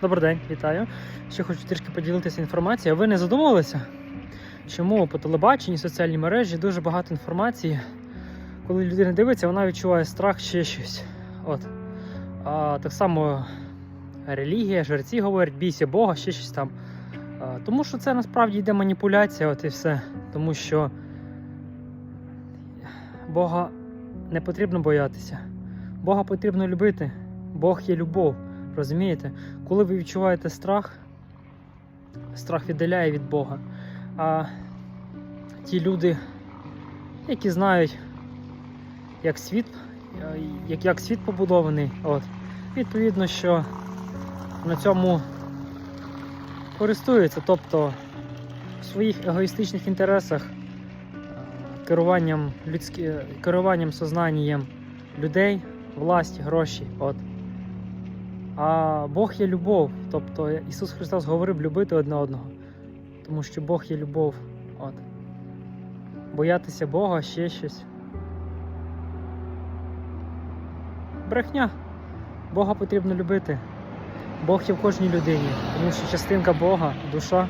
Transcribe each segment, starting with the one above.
Добрий день, вітаю. Ще хочу трішки поділитися інформацією. Ви не задумувалися, чому по телебаченні, соціальній мережі дуже багато інформації. Коли людина дивиться, вона відчуває страх ще щось. От. А так само релігія, жерці говорять, бійся Бога, ще щось там. А, тому що це насправді йде маніпуляція, от і все. Тому що Бога не потрібно боятися. Бога потрібно любити. Бог є любов. Розумієте? Коли ви відчуваєте страх, страх віддаляє від Бога. А ті люди, які знають, як світ, е, як, як світ побудований, от, відповідно, що на цьому користуються, тобто в своїх егоїстичних інтересах е, керуванням людські, керуванням сознанням людей, власть, гроші. От. А Бог є любов. Тобто Ісус Христос говорив любити одне одного. Тому що Бог є любов. От. Боятися Бога ще щось. Брехня. Бога потрібно любити. Бог є в кожній людині. Тому що частинка Бога, душа,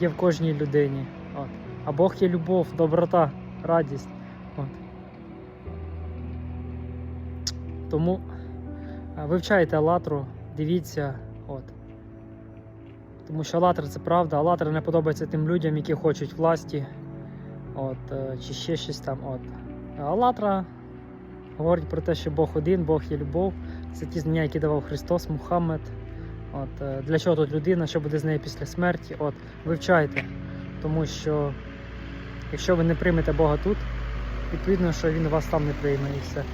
є в кожній людині. От. А Бог є любов, доброта, радість. От. Тому Вивчайте Алатру, дивіться, от. Тому що Алатра це правда, Алатра не подобається тим людям, які хочуть власті, от, е, чи ще щось там. От. Алатра говорить про те, що Бог один, Бог є любов. Це ті знання, які давав Христос, Мухаммед. От, е, для чого тут людина, що буде з нею після смерті? От, вивчайте. Тому що якщо ви не приймете Бога тут, відповідно, що Він вас там не прийме і все.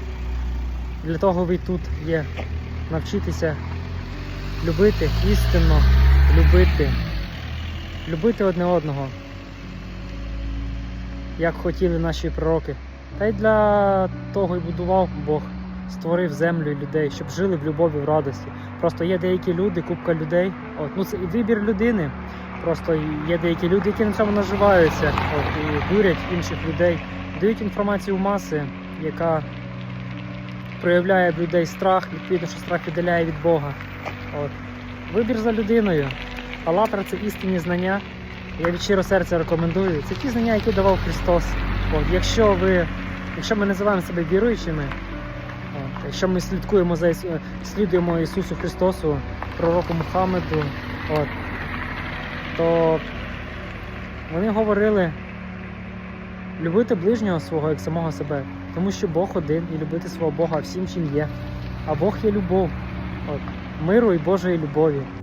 Для того ви тут є навчитися любити істинно, любити, любити одне одного, як хотіли наші пророки. Та й для того і будував Бог, створив землю і людей, щоб жили в любові, в радості. Просто є деякі люди, купка людей. От, ну це і вибір людини. Просто є деякі люди, які на цьому наживаються от, і дурять інших людей, дають інформацію в маси, яка проявляє в людей страх, відповідно, що страх віддаляє від Бога. От. Вибір за людиною. Алатра це істинні знання. Я від щиро серця рекомендую. Це ті знання, які давав Христос. От. Якщо ви, якщо ми називаємо себе віруючими, от, якщо ми слідкуємо за слідуємо Ісусу Христосу, пророку Мухаммеду, от, то вони говорили любити ближнього свого як самого себе. Тому що Бог один і любити свого Бога всім, чим є. А Бог є любов. От, миру і Божої любові.